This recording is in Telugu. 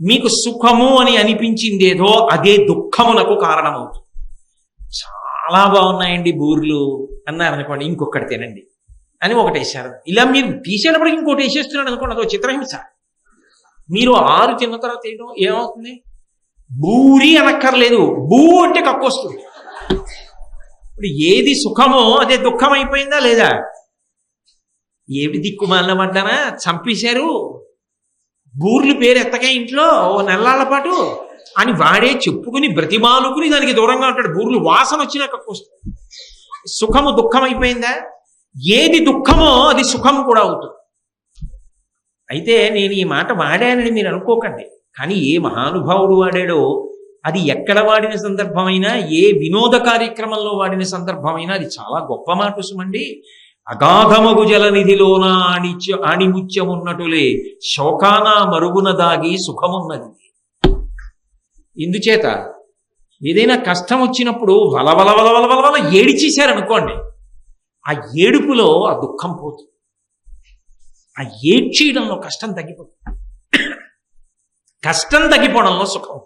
మీకు సుఖము అని అనిపించిందేదో అదే దుఃఖమునకు కారణమవుతుంది. చాలా బాగున్నాయండి బూర్లు. అన్నారనుకోండి ఇంకొకటి తినండి అని ఒకటి వేశారు ఇలా మీరు తీసేటప్పటికి ఇంకోటి వేసేస్తున్నాడు అనుకోండి అదో చిత్రహింస. మీరు ఆరు తిన్న తర్వాత వేయడం ఏమవుతుంది? బూరి అనక్కర్లేదు. బూ అంటే కక్కొస్తుంది. ఇప్పుడు ఏది సుఖమో అదే దుఃఖం అయిపోయిందా లేదా? ఏమిటి దిక్కుమాలిన పడ్డానా చంపేశారు. బూర్లు పేరు ఎత్తగా ఇంట్లో ఓ నెలల పాటు అని వాడే చెప్పుకుని బ్రతిమాలుకుని దానికి దూరంగా ఉంటాడు. బూర్లు వాసన వచ్చినాక సుఖము దుఃఖం అయిపోయిందా ఏది దుఃఖమో అది సుఖం కూడా అవుతుంది. అయితే నేను ఈ మాట వాడానని మీరు అనుకోకండి. కానీ ఏ మహానుభావుడు వాడాడో అది ఎక్కడ వాడిన సందర్భమైనా ఏ వినోద కార్యక్రమంలో వాడిన సందర్భమైనా అది చాలా గొప్ప మాట సుమండి. అగాధమగు జలనిధిలోన ఆణిత్య ఆణిముత్యమున్నటులే శోకాన మరుగున దాగి సుఖమున్నది. ఇందుచేత ఏదైనా కష్టం వచ్చినప్పుడు వలవల వలవల వలవల ఏడిచేశారనుకోండి ఆ ఏడుపులో ఆ దుఃఖం పోతుంది. ఆ ఏడ్చేయడంలో కష్టం తగ్గిపోతుంది. కష్టం తగ్గిపోవడంలో సుఖం